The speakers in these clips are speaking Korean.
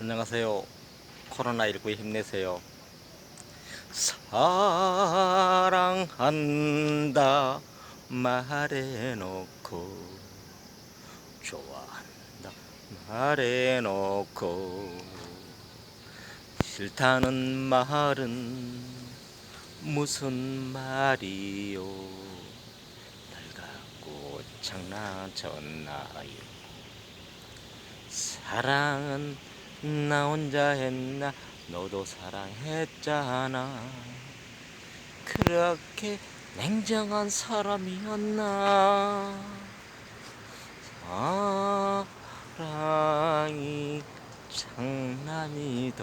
안녕하세요. 코로나19 힘내세요. 사랑한다 말해놓고 좋아한다 말해놓고 싫다는 말은 무슨 말이요 날 갖고 장난쳤나요 사랑은 나 혼자 했나? 너도 사랑했잖아 그렇게 냉정한 사람이었나? 사랑이 장난이더냐?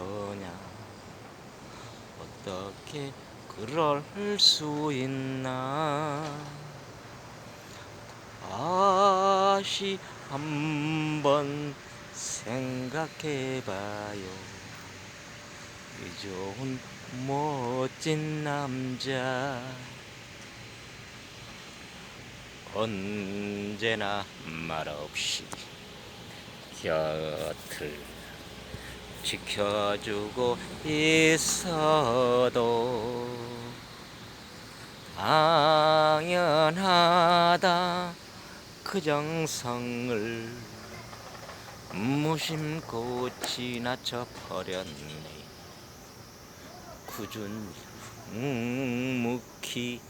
어떻게 그럴 수 있나? 다시 한번 생각해봐요. 이 좋은 멋진 남자. 언제나 말없이 곁을 지켜주고 있어도 당연하다. 그 정성을 무심코 지나쳐 버렸네. 꾸준 묵묵히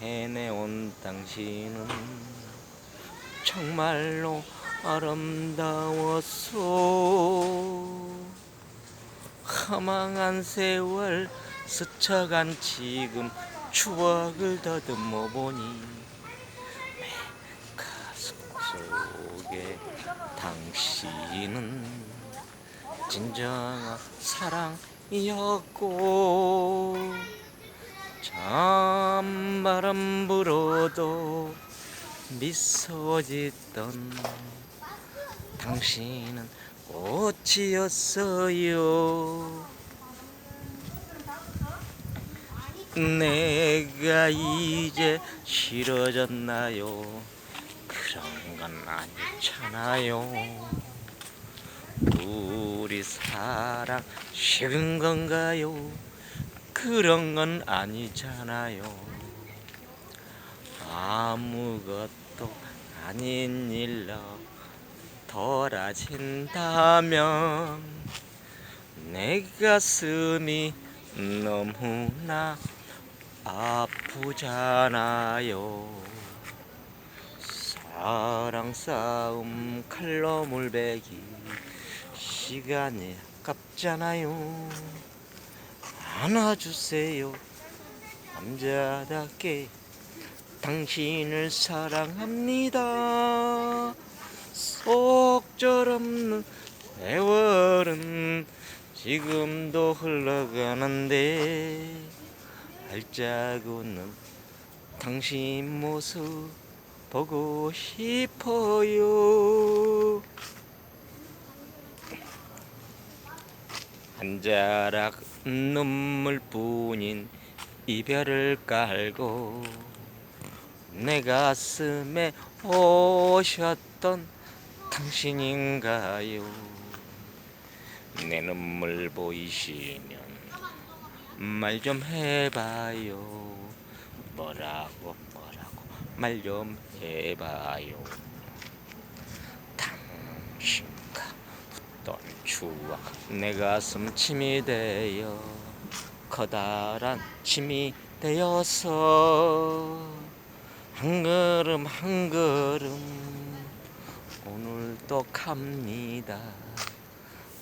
해내온 당신은 정말로 아름다웠소. 허망한 세월 스쳐간 지금 추억을 더듬어 보니 내 가슴 속 에 당신은 진정한 사랑이었고 찬바람 불어도 미소 짓던 당신은 꽃이었어요. 내가 이제 싫어졌나요? 그런 건 아니잖아요. 우리 사랑 식은 건가요? 그런 건 아니잖아요. 아무것도 아닌 일로 돌아진다면 내 가슴이 너무나 아프잖아요 사랑 싸움 칼로 물베기 시간이 아깝잖아요. 안아주세요. 남자답게 당신을 사랑합니다. 속절없는 세월은 지금도 흘러가는데 발자국은 당신 모습 보고 싶어요. 한 자락 눈물뿐인 이별을 깔고 내 가슴에 오셨던 당신인가요? 내 눈물 보이시면 말 좀 해봐요. 뭐라고 말 좀 해봐요. 당신과 붙던 추억 내 가슴 침이 되어 커다란 침이 되어서 한 걸음 한 걸음 오늘도 갑니다.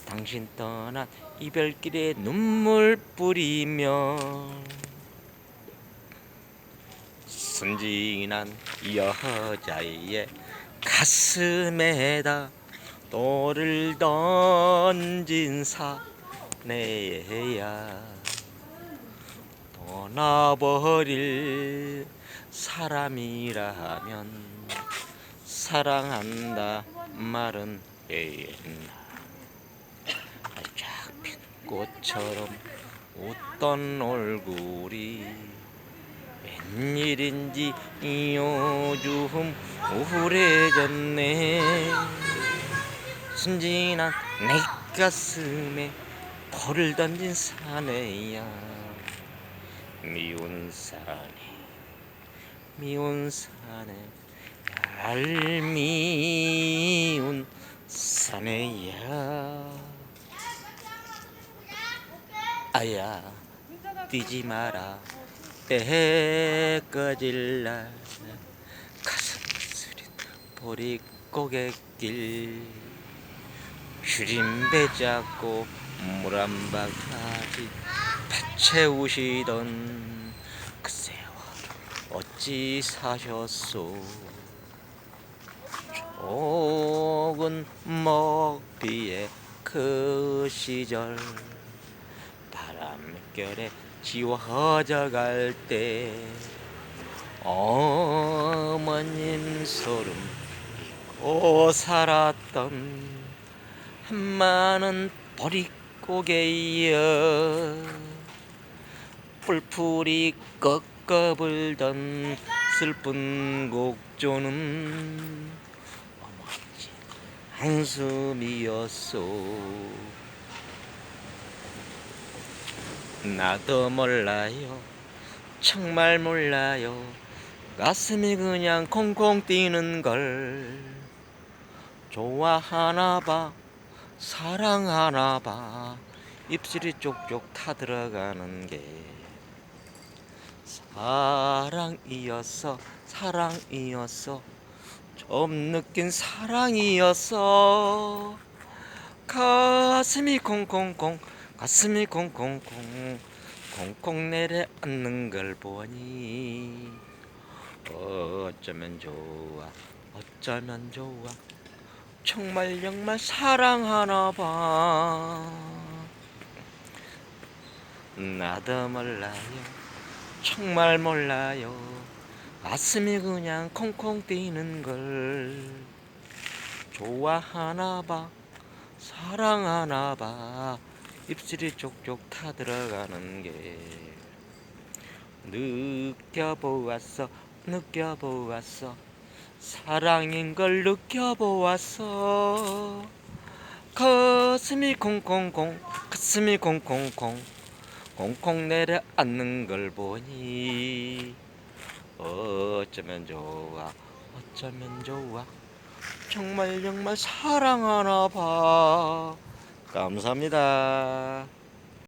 당신 떠난 이별길에 눈물 뿌리며 순진한 여자의 가슴에다 돌을 던진 사내야 떠나버릴 사람이라면 사랑한다 말은 했나 잡힌 꽃처럼 웃던 얼굴이 웬일인지 요즘 우울해졌네. 순진한 내 가슴에 돌을 던진 사내야. 미운 사내 미운 사내 얄미운 사내야. 아야 뛰지 마라 때 꺼질라. 가슴 쓰린 보릿고갯길. 휴림배 잡고 물한 바가지 배 채우시던 그 세월 어찌 사셨소? 조은 먹기에 그 시절 바람결에 지워져 갈 때 어머님 소름 잊고 살았던 많은 보릿고개여 뿔풀이 꺾어 불던 슬픈 곡조는 어머니 한숨이었소 나도 몰라요. 정말 몰라요. 가슴이 그냥 콩콩 뛰는 걸. 좋아하나 봐. 사랑하나 봐. 입술이 쪽쪽 타들어가는 게 사랑이었어 사랑이었어 좀 느낀 사랑이었어 가슴이 콩콩콩 가슴이 콩콩콩 콩콩 내려앉는 걸 보니. 어쩌면 좋아 어쩌면 좋아. 정말 정말 사랑하나 봐. 나도 몰라요 정말 몰라요. 가슴이 그냥 콩콩 뛰는 걸 좋아하나 봐 사랑하나 봐 입술이 쪽쪽 타들어가는 게 느껴보았어 느껴보았어. 사랑인 걸 느껴보았어. 가슴이 콩콩콩 가슴이 콩콩콩. 콩콩 내려앉는 걸 보니 어쩌면 좋아 어쩌면 좋아. 정말 정말 사랑하나 봐 감사합니다